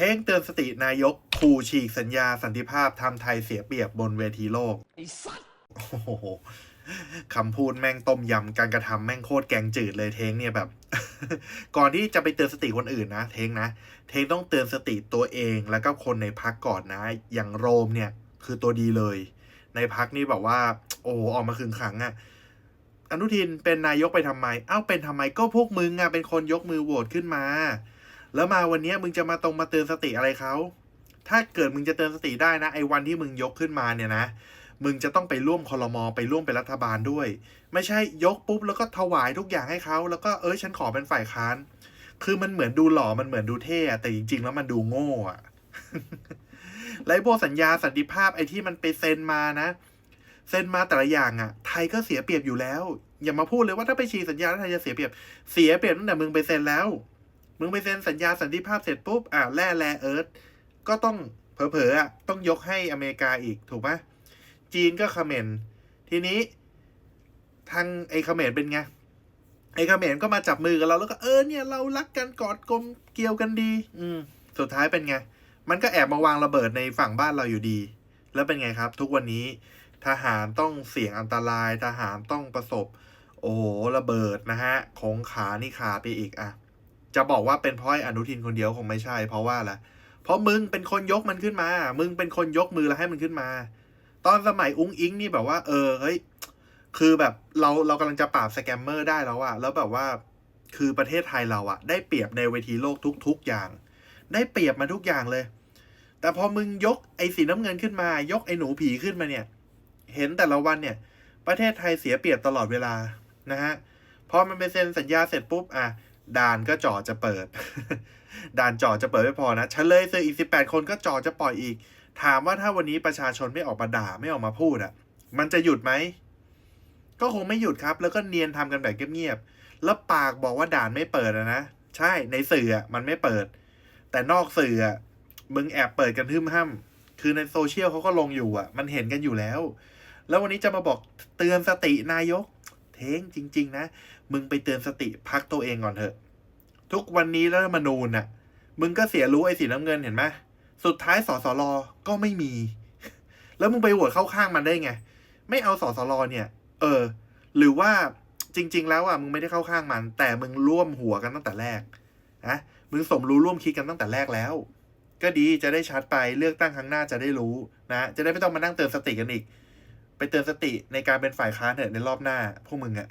ท้งเตือนสตินายกขู่ฉีกสัญญาสันติภาพทำไทยเสียเปรียบบนเวทีโลกไอ้สัตว์โอ้โหคำพูดแม่งต้มยำการกระทำแม่งโคตรแกงจืดเลยเท้งเนี่ยแบบ ก่อนที่จะไปเตือนสติคนอื่นนะ เท้งนะ เท้งต้องเตือนสติตัวเองแล้วก็คนในพักก่อนนะ อย่างโรมเนี่ย คือตัวดีเลย ในพักนี่แบบว่า โอ้ออกมาคึงขังอะ่ะอนุทินเป็นนายกไปทำไม เอ้าเป็นทำไมก็พวกมึงอะ่ะเป็นคนยกมือโหวตขึ้นมา แล้วมาวันนี้มึงจะมาตรงมาเตือนสติอะไรเขาถ้าเกิดมึงจะเตือนสติได้นะไอ้วันที่มึงยกขึ้นมาเนี่ยนะมึงจะต้องไปร่วมคอรมอไปร่วมเป็นรัฐบาลด้วย ไม่ใช่ยกปุ๊บแล้วก็ถวายทุกอย่างให้เขาแล้วก็เอ้ยฉันขอเป็นฝ่ายค้าน คือมันเหมือนดูหล่อมันเหมือนดูเท่แต่จริง ๆ แล้วมันดูโง่อะไอ้พวกสัญญาสันติภาพไอ้ที่มันไปเซ็นมานะ เซ็นมาแต่ละอย่างอะไทยก็เสียเปรียบอยู่แล้ว อย่ามาพูดเลยว่าถ้าไปฉีกสัญญาแล้วไทยจะเสียเปรียบ เสียเปรียบตั้งแต่มึงไปเซ็นแล้ว มึงไปเซ็นสัญญาสันติภาพเสร็จปุ๊บอะแร่แร่เอิร์ธก็ต้องเผลอๆอะต้องยกให้อเมริกาอีกถูกปะจีนก็เขมรทีนี้ ทางไอ้เขมรเป็นไงไอ้เขมรก็มาจับมือกับเราแล้วก็เออเนี่ยเรารักกันกอดกลมเกลียวกันดี อืม สุดท้ายเป็นไง มันก็แอบมาวางระเบิดในฝั่งบ้านเราอยู่ดี แล้วเป็นไงครับ ทุกวันนี้ทหารต้องเสี่ยงอันตราย ทหารต้องประสบ โอ้โหระเบิดนะฮะของขานี่ขาดไปอีกอะ จะบอกว่าเป็นเพราะไอ้อนุทินคนเดียวคงไม่ใช่ เพราะว่าละเพราะมึงเป็นคนยกมันขึ้นมา มึงเป็นคนยกมือแล้วให้มันขึ้นมา ตอนสมัยอุ้งอิงนี่แบบว่า เออเฮ้ยคือแบบเราเรากำลังจะปราบสแกมเมอร์ได้แล้วอะแล้วแบบว่าคือประเทศไทยเราอะได้เปรียบในเวทีโลกทุก ๆอย่าง ได้เปรียบมาทุกอย่างเลย แต่พอมึงยกไอ้สีน้ำเงินขึ้นมา ยกไอ้หนูผีขึ้นมาเนี่ย เห็นแต่ละวันเนี่ย ประเทศไทยเสียเปรียบตลอดเวลานะฮะพอมันไปเซ็นสัญญาเสร็จปุ๊บอะ ด่านก็จ่อจะเปิดด่านจ่อจะเปิดไม่พอนะเฉลยเซอร์อีกสิบแปดคนก็จ่อจะปล่อยอีก ถามว่าถ้าวันนี้ประชาชนไม่ออกมาด่าไม่ออกมาพูดอะ มันจะหยุดไหม ก็คงไม่หยุดครับ แล้วก็เนียนทำกันแบบเงียบๆแล้วปากบอกว่าด่านไม่เปิดอะนะใช่ในสื่ออะมันไม่เปิด แต่นอกสื่ออะมึงแอบเปิดกันทึ่มห้ำคือในโซเชียลเขาก็ลงอยู่อะ มันเห็นกันอยู่แล้ว แล้ววันนี้จะมาบอกเตือนสตินายกเท้งจริง ๆ นะ มึงไปเตือนสติพักตัวเองก่อนเถอะ ทุกวันนี้รัฐธรรมนูญน่ะ มึงก็เสียรู้ไอ้สีน้ำเงินเห็นไหมสุดท้ายสสรก็ไม่มี แล้วมึงไปโหวตเข้าข้างมันได้ไง ไม่เอาสสรเนี่ย เออ หรือว่าจริง ๆ แล้วอะมึงไม่ได้เข้าข้างมัน แต่มึงร่วมหัวกันตั้งแต่แรกนะมึงสมรู้ร่วมคิดกันตั้งแต่แรกแล้ว ก็ดีจะได้ชัดไปเลือกตั้งครั้งหน้าจะได้รู้นะ จะได้ไม่ต้องมานั่งเตือนสติกันอีก ไปเตือนสติในการเป็นฝ่ายค้านเถอะในรอบหน้าพวกมึงอะ